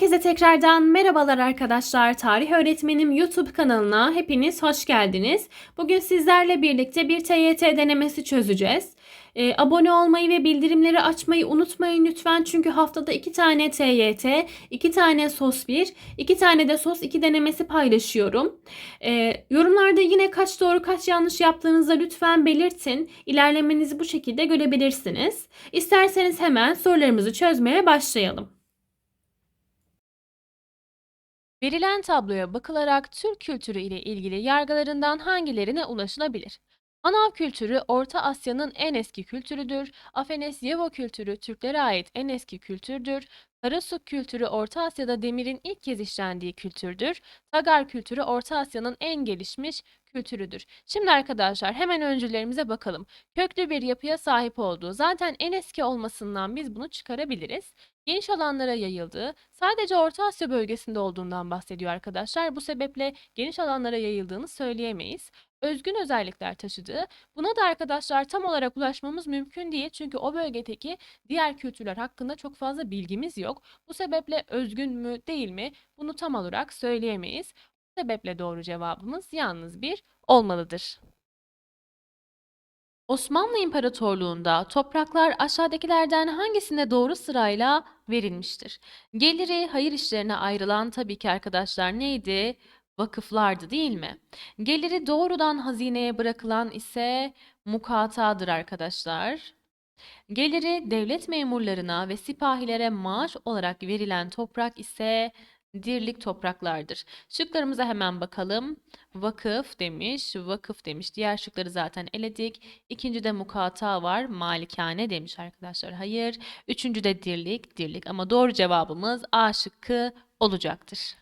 Herkese tekrardan merhabalar arkadaşlar. Tarih Öğretmenim YouTube kanalına hepiniz hoş geldiniz. Bugün sizlerle birlikte bir TYT denemesi çözeceğiz. Ee, abone olmayı ve bildirimleri açmayı unutmayın lütfen. Çünkü haftada iki tane TYT, iki tane SOS 1, iki tane de SOS 2 denemesi paylaşıyorum. Ee, yorumlarda yine kaç doğru kaç yanlış yaptığınızı lütfen belirtin. İlerlemenizi bu şekilde görebilirsiniz. İsterseniz hemen sorularımızı çözmeye başlayalım. Verilen tabloya bakılarak Türk kültürü ile ilgili yargılarından hangilerine ulaşılabilir? Manav kültürü Orta Asya'nın en eski kültürüdür. Afenes-Yevo kültürü Türklere ait en eski kültürdür. Karasuk kültürü Orta Asya'da demirin ilk kez işlendiği kültürdür. Tagar kültürü Orta Asya'nın en gelişmiş kültürüdür. Şimdi arkadaşlar hemen öncülerimize bakalım. Köklü bir yapıya sahip olduğu zaten en eski olmasından biz bunu çıkarabiliriz. Geniş alanlara yayıldığı, sadece Orta Asya bölgesinde olduğundan bahsediyor arkadaşlar. Bu sebeple geniş alanlara yayıldığını söyleyemeyiz. Özgün özellikler taşıdığı, buna da arkadaşlar tam olarak ulaşmamız mümkün değil. Çünkü o bölgedeki diğer kültürler hakkında çok fazla bilgimiz yok. Bu sebeple özgün mü değil mi bunu tam olarak söyleyemeyiz. Bu sebeple doğru cevabımız yalnız bir olmalıdır. Osmanlı İmparatorluğu'nda topraklar aşağıdakilerden hangisine doğru sırayla verilmiştir? Geliri hayır işlerine ayrılan tabii ki arkadaşlar neydi? Vakıflardı değil mi? Geliri doğrudan hazineye bırakılan ise mukatadır arkadaşlar. Geliri devlet memurlarına ve sipahilere maaş olarak verilen toprak ise dirlik topraklardır. Şıklarımıza hemen bakalım. Vakıf demiş, vakıf demiş. Diğer şıkları zaten eledik. İkinci de mukata var, malikane demiş arkadaşlar. Hayır. Üçüncü de dirlik, dirlik. Ama doğru cevabımız A şıkkı olacaktır.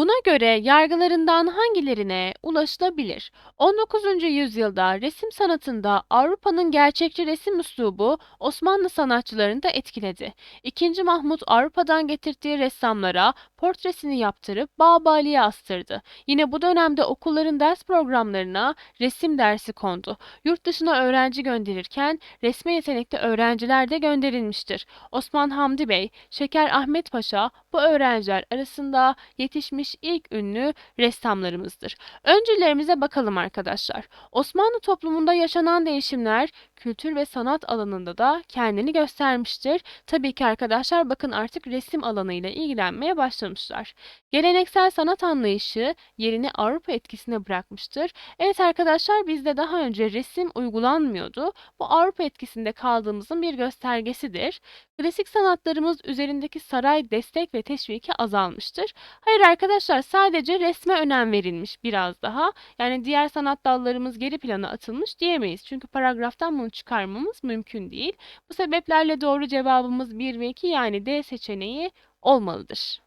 Buna göre yargılarından hangilerine ulaşılabilir? 19. yüzyılda resim sanatında Avrupa'nın gerçekçi resim üslubu Osmanlı sanatçılarını da etkiledi. 2. Mahmut Avrupa'dan getirdiği ressamlara portresini yaptırıp Babali'ye astırdı. Yine bu dönemde okulların ders programlarına resim dersi kondu. Yurt dışına öğrenci gönderirken resme yetenekli öğrenciler de gönderilmiştir. Osman Hamdi Bey, Şeker Ahmet Paşa bu öğrenciler arasında yetişmiş ilk ünlü ressamlarımızdır. Öncülerimize bakalım arkadaşlar. Osmanlı toplumunda yaşanan değişimler kültür ve sanat alanında da kendini göstermiştir. Tabii ki arkadaşlar bakın artık resim alanıyla ilgilenmeye başlamışlar. Geleneksel sanat anlayışı yerini Avrupa etkisine bırakmıştır. Evet arkadaşlar bizde daha önce resim uygulanmıyordu. Bu Avrupa etkisinde kaldığımızın bir göstergesidir. Klasik sanatlarımız üzerindeki saray destek ve teşviki azalmıştır. Hayır arkadaşlar sadece resme önem verilmiş biraz daha. Yani diğer sanat dallarımız geri plana atılmış diyemeyiz. Çünkü paragraftan bunu çıkarmamız mümkün değil. Bu sebeplerle doğru cevabımız 1 ve 2 yani D seçeneği olmalıdır.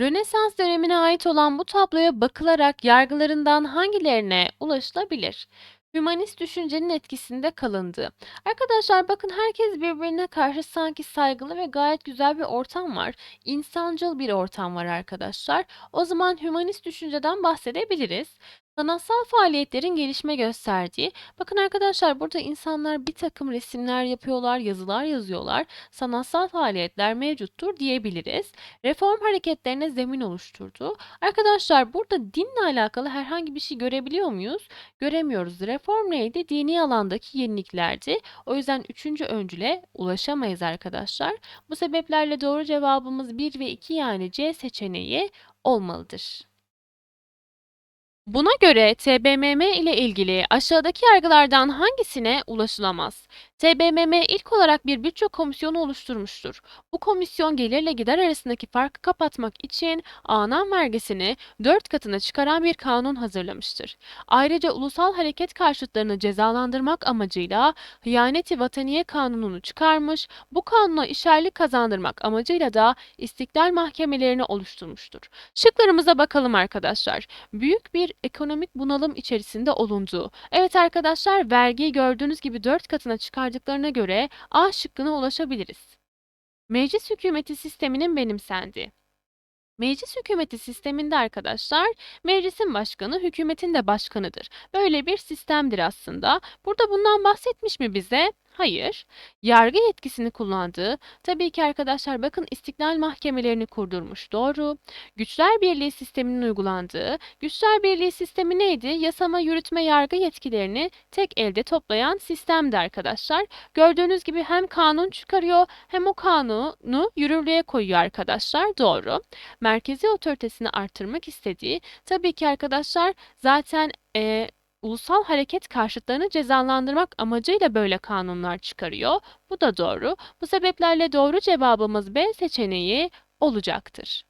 Rönesans dönemine ait olan bu tabloya bakılarak yargılarından hangilerine ulaşılabilir? Hümanist düşüncenin etkisinde kalındı. Arkadaşlar bakın herkes birbirine karşı sanki saygılı ve gayet güzel bir ortam var. İnsancıl bir ortam var arkadaşlar. O zaman hümanist düşünceden bahsedebiliriz. Sanatsal faaliyetlerin gelişme gösterdiği. Bakın arkadaşlar burada insanlar bir takım resimler yapıyorlar, yazılar yazıyorlar. Sanatsal faaliyetler mevcuttur diyebiliriz. Reform hareketlerine zemin oluşturdu. Arkadaşlar burada dinle alakalı herhangi bir şey görebiliyor muyuz? Göremiyoruz. Reform neydi? Dini alandaki yeniliklerdi. O yüzden üçüncü öncüle ulaşamayız arkadaşlar. Bu sebeplerle doğru cevabımız 1 ve 2 yani C seçeneği olmalıdır. Buna göre TBMM ile ilgili aşağıdaki yargılardan hangisine ulaşılamaz? TBMM ilk olarak bir bütçe komisyonu oluşturmuştur. Bu komisyon gelirle gider arasındaki farkı kapatmak için anan vergisini 4 katına çıkaran bir kanun hazırlamıştır. Ayrıca ulusal hareket karşıtlarını cezalandırmak amacıyla hıyaneti vataniye kanununu çıkarmış, bu kanuna işerlik kazandırmak amacıyla da istiklal mahkemelerini oluşturmuştur. Şıklarımıza bakalım arkadaşlar. Büyük bir ekonomik bunalım içerisinde olunduğu. Evet arkadaşlar vergiyi gördüğünüz gibi 4 katına çıkardıklarına göre A şıkkına ulaşabiliriz. Meclis hükümeti sisteminin benimsendi. Meclis hükümeti sisteminde arkadaşlar meclisin başkanı hükümetin de başkanıdır. Böyle bir sistemdir aslında. Burada bundan bahsetmiş mi bize? Hayır. Yargı yetkisini kullandığı, tabii ki arkadaşlar bakın istiklal mahkemelerini kurdurmuş. Doğru. Güçler birliği sisteminin uygulandığı, güçler birliği sistemi neydi? Yasama, yürütme, yargı yetkilerini tek elde toplayan sistemdi arkadaşlar. Gördüğünüz gibi hem kanun çıkarıyor hem o kanunu yürürlüğe koyuyor arkadaşlar. Doğru. Merkezi otoritesini artırmak istediği, tabii ki arkadaşlar zaten e, ulusal hareket karşıtlarını cezalandırmak amacıyla böyle kanunlar çıkarıyor. Bu da doğru. Bu sebeplerle doğru cevabımız B seçeneği olacaktır.